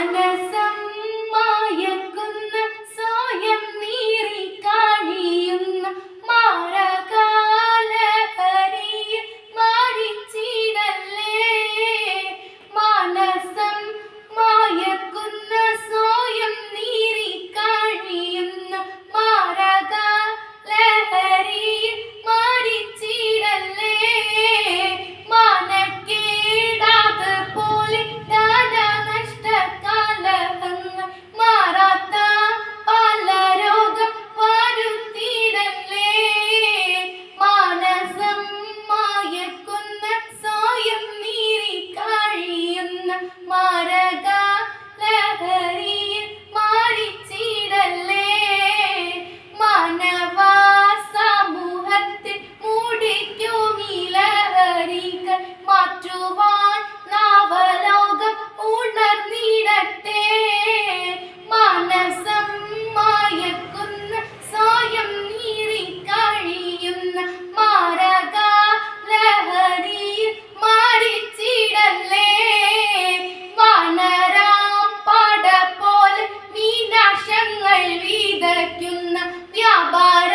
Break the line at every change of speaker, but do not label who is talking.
and നിറയ്ക്കുന്ന വ്യാപാര